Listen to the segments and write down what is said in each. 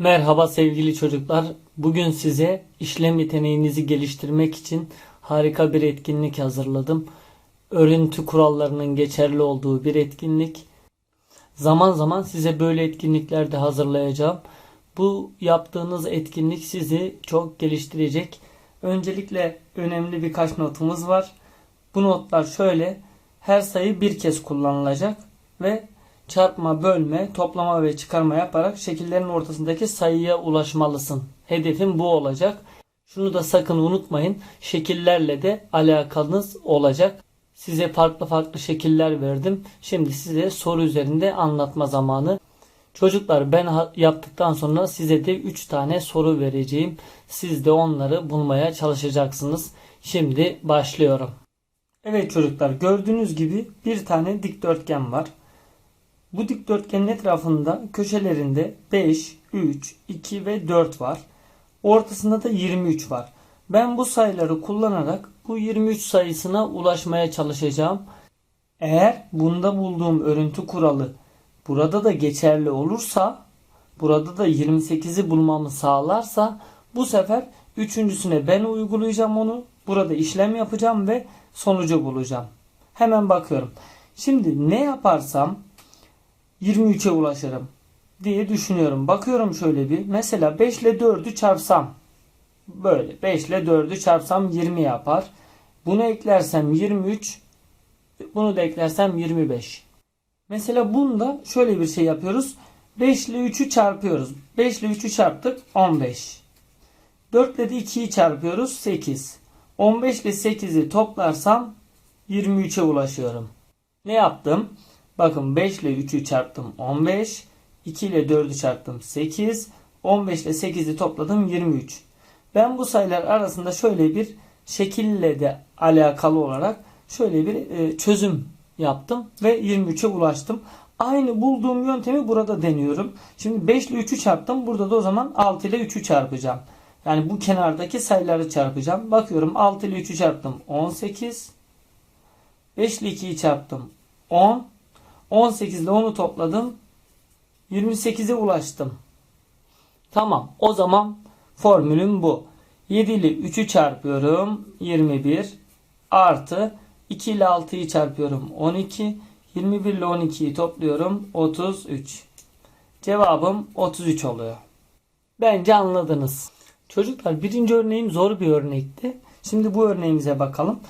Merhaba sevgili çocuklar. Bugün size işlem yeteneğinizi geliştirmek için harika bir etkinlik hazırladım. Örüntü kurallarının geçerli olduğu bir etkinlik. Zaman zaman size böyle etkinlikler de hazırlayacağım. Bu yaptığınız etkinlik sizi çok geliştirecek. Öncelikle önemli birkaç notumuz var. Bu notlar şöyle. Her sayı bir kez kullanılacak ve çarpma, bölme, toplama ve çıkarma yaparak şekillerin ortasındaki sayıya ulaşmalısın. Hedefin bu olacak. Şunu da sakın unutmayın. Şekillerle de alakanız olacak. Size farklı farklı şekiller verdim. Şimdi size soru üzerinde anlatma zamanı. Çocuklar ben yaptıktan sonra size de 3 tane soru vereceğim. Siz de onları bulmaya çalışacaksınız. Şimdi başlıyorum. Evet çocuklar gördüğünüz gibi bir tane dikdörtgen var. Bu dikdörtgenin etrafında köşelerinde 5, 3, 2 ve 4 var. Ortasında da 23 var. Ben bu sayıları kullanarak bu 23 sayısına ulaşmaya çalışacağım. Eğer bunda bulduğum örüntü kuralı burada da geçerli olursa, burada da 28'i bulmamı sağlarsa bu sefer üçüncüsüne ben uygulayacağım onu. Burada işlem yapacağım ve sonucu bulacağım. Hemen bakıyorum. Şimdi ne yaparsam 23'e ulaşırım diye düşünüyorum. Bakıyorum şöyle bir. Mesela 5 ile 4'ü çarpsam böyle 5 ile 4'ü çarpsam 20 yapar. Bunu eklersem 23 bunu da eklersem 25. Mesela bunda şöyle bir şey yapıyoruz. 5 ile 3'ü çarpıyoruz. 5 ile 3'ü çarptık 15. 4 ile de 2'yi çarpıyoruz 8. 15 ile 8'i toplarsam 23'e ulaşıyorum. Ne yaptım? Bakın 5 ile 3'ü çarptım 15. 2 ile 4'ü çarptım 8. 15 ile 8'i topladım 23. Ben bu sayılar arasında şöyle bir şekille de alakalı olarak şöyle bir e, çözüm yaptım ve 23'e ulaştım. Aynı bulduğum yöntemi burada deniyorum. Şimdi 5 ile 3'ü çarptım. Burada da o zaman 6 ile 3'ü çarpacağım. Yani bu kenardaki sayıları çarpacağım. Bakıyorum 6 ile 3'ü çarptım 18. 5 ile 2'yi çarptım 10. 18 ile 10'u topladım. 28'e ulaştım. Tamam. O zaman formülüm bu. 7 ile 3'ü çarpıyorum. 21 artı 2 ile 6'yı çarpıyorum. 12. 21 ile 12'yi topluyorum. 33. Cevabım 33 oluyor. Bence anladınız. Çocuklar birinci örneğim zor bir örnekti. Şimdi bu örneğimize bakalım.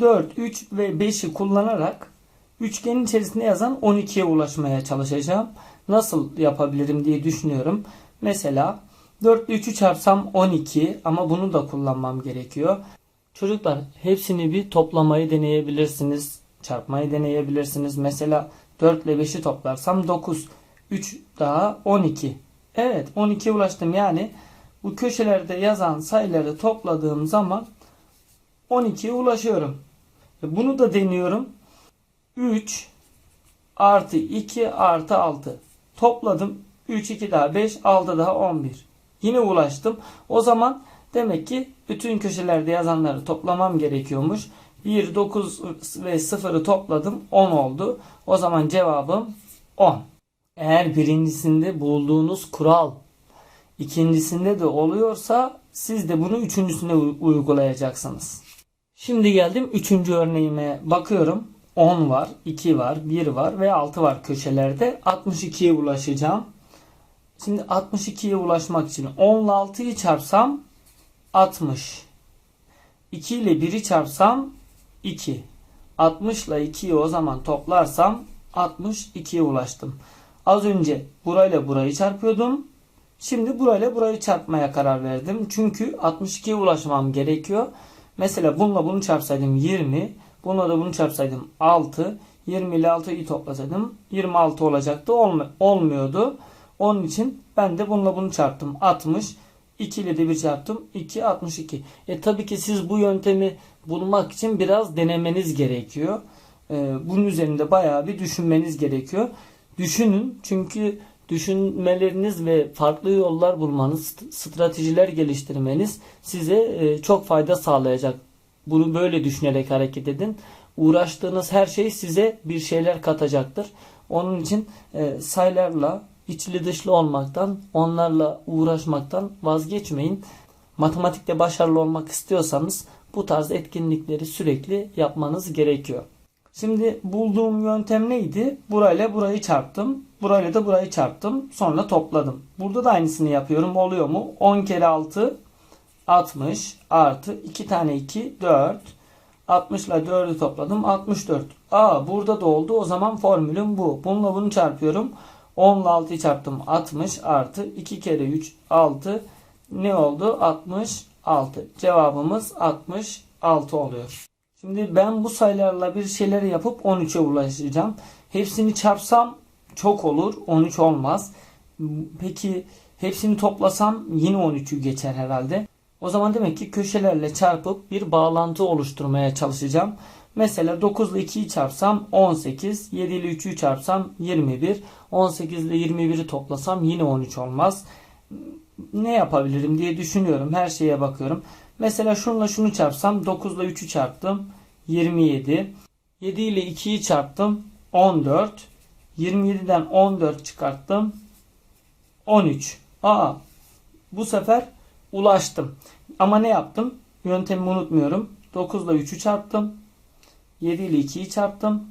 4, 3 ve 5'i kullanarak üçgenin içerisinde yazan 12'ye ulaşmaya çalışacağım. Nasıl yapabilirim diye düşünüyorum. Mesela 4 ile 3'ü çarpsam 12 ama bunu da kullanmam gerekiyor. Çocuklar hepsini bir toplamayı deneyebilirsiniz. Çarpmayı deneyebilirsiniz. Mesela 4 ile 5'i toplarsam 9. 3 daha 12. Evet 12'ye ulaştım. Yani bu köşelerde yazan sayıları topladığım zaman 12'ye ulaşıyorum. Bunu da deniyorum. 3 artı 2 artı 6. Topladım. 3, 2 daha 5, 6 daha 11. Yine ulaştım. O zaman demek ki bütün köşelerde yazanları toplamam gerekiyormuş. 1, 9 ve 0'ı topladım. 10 oldu. O zaman cevabım 10. Eğer birincisinde bulduğunuz kural ikincisinde de oluyorsa siz de bunu üçüncüsüne u- uygulayacaksınız. Şimdi geldim üçüncü örneğime bakıyorum. 10 var, 2 var, 1 var ve 6 var köşelerde. 62'ye ulaşacağım. Şimdi 62'ye ulaşmak için 10 ile 6'yı çarpsam 60. 2 ile 1'i çarpsam 2. 60 ile 2'yi o zaman toplarsam 62'ye ulaştım. Az önce burayla burayı çarpıyordum. Şimdi burayla burayı çarpmaya karar verdim. Çünkü 62'ye ulaşmam gerekiyor. Mesela bununla bunu çarpsaydım 20. Bununla da bunu çarpsaydım 6. 20 ile 6'yı toplasaydım 26 olacaktı. Olmu- olmuyordu. Onun için ben de bununla bunu çarptım. 60. 2 ile de bir çarptım. 2 62. E tabii ki siz bu yöntemi bulmak için biraz denemeniz gerekiyor. E, bunun üzerinde bayağı bir düşünmeniz gerekiyor. Düşünün çünkü düşünmeleriniz ve farklı yollar bulmanız, st- stratejiler geliştirmeniz size e, çok fayda sağlayacak. Bunu böyle düşünerek hareket edin. Uğraştığınız her şey size bir şeyler katacaktır. Onun için e, sayılarla içli dışlı olmaktan, onlarla uğraşmaktan vazgeçmeyin. Matematikte başarılı olmak istiyorsanız bu tarz etkinlikleri sürekli yapmanız gerekiyor. Şimdi bulduğum yöntem neydi? Burayla burayı çarptım. Burayla da burayı çarptım. Sonra topladım. Burada da aynısını yapıyorum. Oluyor mu? 10 kere 6 60 artı 2 tane 2 4 60 ile 4'ü topladım 64. Aa burada da oldu. O zaman formülüm bu. Bununla bunu çarpıyorum. 10 ile 6'yı çarptım 60 artı 2 kere 3 6 ne oldu? 66. Cevabımız 66 oluyor. Şimdi ben bu sayılarla bir şeyler yapıp 13'e ulaşacağım. Hepsini çarpsam çok olur. 13 olmaz. Peki hepsini toplasam yine 13'ü geçer herhalde. O zaman demek ki köşelerle çarpıp bir bağlantı oluşturmaya çalışacağım. Mesela 9 ile 2'yi çarpsam 18, 7 ile 3'ü çarpsam 21, 18 ile 21'i toplasam yine 13 olmaz. Ne yapabilirim diye düşünüyorum. Her şeye bakıyorum. Mesela şunla şunu çarpsam 9 ile 3'ü çarptım 27. 7 ile 2'yi çarptım 14. 27'den 14 çıkarttım 13. Aa bu sefer ulaştım. Ama ne yaptım? Yöntemimi unutmuyorum. 9 ile 3'ü çarptım. 7 ile 2'yi çarptım.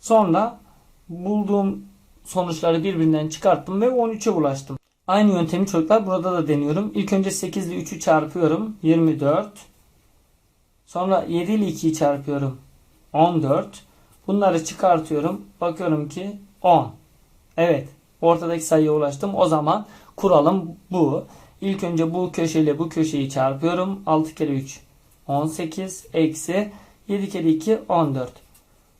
Sonra bulduğum sonuçları birbirinden çıkarttım ve 13'e ulaştım. Aynı yöntemi çocuklar burada da deniyorum. İlk önce 8 ile 3'ü çarpıyorum. 24. Sonra 7 ile 2'yi çarpıyorum. 14. Bunları çıkartıyorum. Bakıyorum ki 10. Evet. Ortadaki sayıya ulaştım. O zaman kuralım bu. İlk önce bu köşeyle bu köşeyi çarpıyorum. 6 kere 3 18 eksi 7 kere 2 14.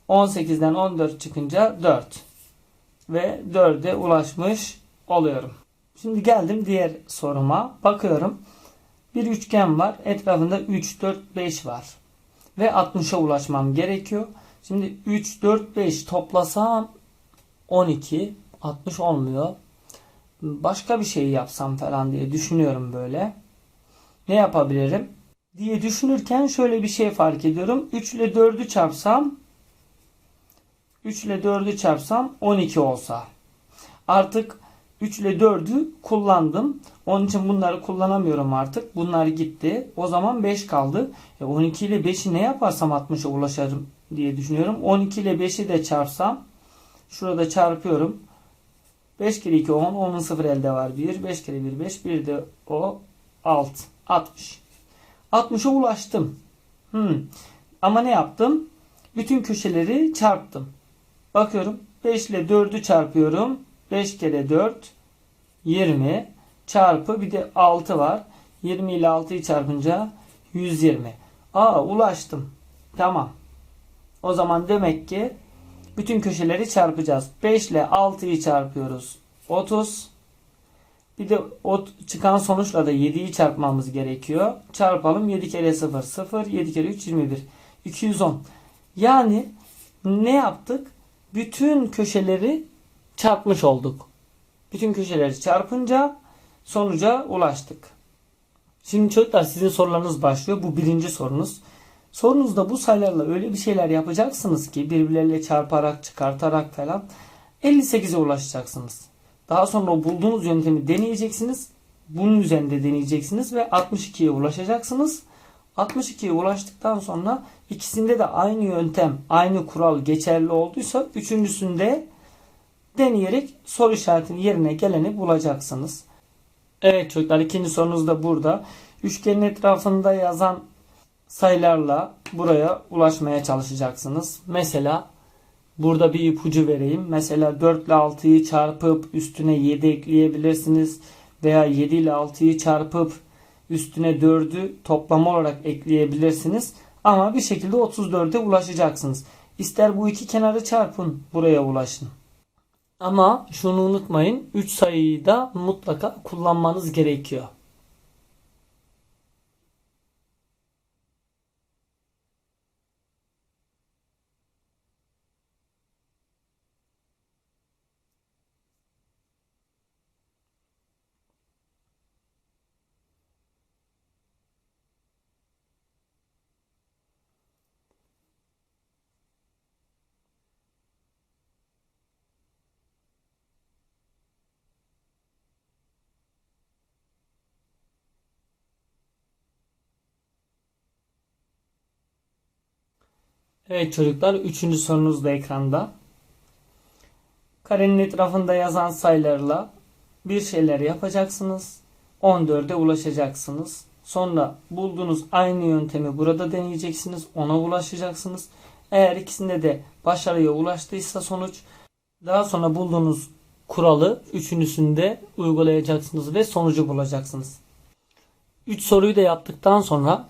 18'den 14 çıkınca 4. Ve 4'e ulaşmış oluyorum. Şimdi geldim diğer soruma. Bakıyorum. Bir üçgen var. Etrafında 3, 4, 5 var. Ve 60'a ulaşmam gerekiyor. Şimdi 3, 4, 5 toplasam 12. 60 olmuyor. Başka bir şey yapsam falan diye düşünüyorum böyle. Ne yapabilirim? Diye düşünürken şöyle bir şey fark ediyorum. 3 ile 4'ü çarpsam 3 ile 4'ü çarpsam 12 olsa. Artık 3 ile 4'ü kullandım. Onun için bunları kullanamıyorum artık. Bunlar gitti. O zaman 5 kaldı. E 12 ile 5'i ne yaparsam 60'a ulaşırım diye düşünüyorum. 12 ile 5'i de çarpsam şurada çarpıyorum. 5 kere 2 10. 10'un 0 elde var 1. 5 kere 1 5. 1 de o 6. 60. 60'a ulaştım. Hmm. Ama ne yaptım? Bütün köşeleri çarptım. Bakıyorum. 5 ile 4'ü çarpıyorum. 5 kere 4 20 çarpı bir de 6 var. 20 ile 6'yı çarpınca 120. Aa ulaştım. Tamam. O zaman demek ki bütün köşeleri çarpacağız. 5 ile 6'yı çarpıyoruz. 30. Bir de çıkan sonuçla da 7'yi çarpmamız gerekiyor. Çarpalım. 7 kere 0 0. 7 kere 3 21. 210. Yani ne yaptık? Bütün köşeleri çarpmış olduk. Bütün köşeleri çarpınca sonuca ulaştık. Şimdi çocuklar sizin sorularınız başlıyor. Bu birinci sorunuz. Sorunuzda bu sayılarla öyle bir şeyler yapacaksınız ki birbirleriyle çarparak, çıkartarak falan 58'e ulaşacaksınız. Daha sonra bulduğunuz yöntemi deneyeceksiniz. Bunun üzerinde deneyeceksiniz ve 62'ye ulaşacaksınız. 62'ye ulaştıktan sonra ikisinde de aynı yöntem, aynı kural geçerli olduysa üçüncüsünde deneyerek soru işaretinin yerine geleni bulacaksınız. Evet çocuklar ikinci sorunuz da burada. Üçgenin etrafında yazan sayılarla buraya ulaşmaya çalışacaksınız. Mesela burada bir ipucu vereyim. Mesela 4 ile 6'yı çarpıp üstüne 7 ekleyebilirsiniz. Veya 7 ile 6'yı çarpıp üstüne 4'ü toplam olarak ekleyebilirsiniz. Ama bir şekilde 34'e ulaşacaksınız. İster bu iki kenarı çarpın buraya ulaşın. Ama şunu unutmayın 3 sayıyı da mutlaka kullanmanız gerekiyor. Evet çocuklar üçüncü sorunuz da ekranda. Karenin etrafında yazan sayılarla bir şeyler yapacaksınız. 14'e ulaşacaksınız. Sonra bulduğunuz aynı yöntemi burada deneyeceksiniz. Ona ulaşacaksınız. Eğer ikisinde de başarıya ulaştıysa sonuç daha sonra bulduğunuz kuralı üçüncüsünde uygulayacaksınız ve sonucu bulacaksınız. 3 soruyu da yaptıktan sonra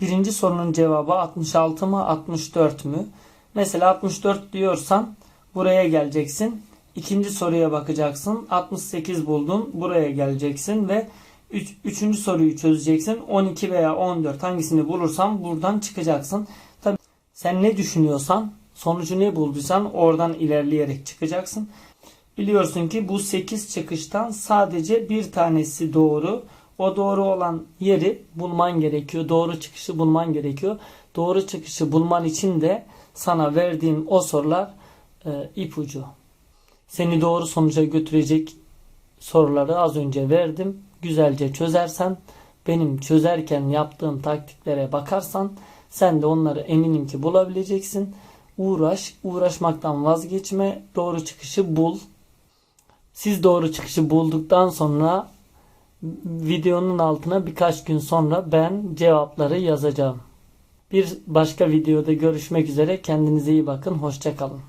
birinci sorunun cevabı 66 mı 64 mü? Mesela 64 diyorsan buraya geleceksin. İkinci soruya bakacaksın. 68 buldun. Buraya geleceksin ve üç, üçüncü soruyu çözeceksin. 12 veya 14 hangisini bulursan buradan çıkacaksın. Tabii sen ne düşünüyorsan sonucu ne bulduysan oradan ilerleyerek çıkacaksın. Biliyorsun ki bu 8 çıkıştan sadece bir tanesi doğru. O doğru olan yeri bulman gerekiyor. Doğru çıkışı bulman gerekiyor. Doğru çıkışı bulman için de sana verdiğim o sorular e, ipucu. Seni doğru sonuca götürecek soruları az önce verdim. Güzelce çözersen, benim çözerken yaptığım taktiklere bakarsan sen de onları eminim ki bulabileceksin. Uğraş, uğraşmaktan vazgeçme, doğru çıkışı bul. Siz doğru çıkışı bulduktan sonra videonun altına birkaç gün sonra ben cevapları yazacağım. Bir başka videoda görüşmek üzere. Kendinize iyi bakın. Hoşçakalın.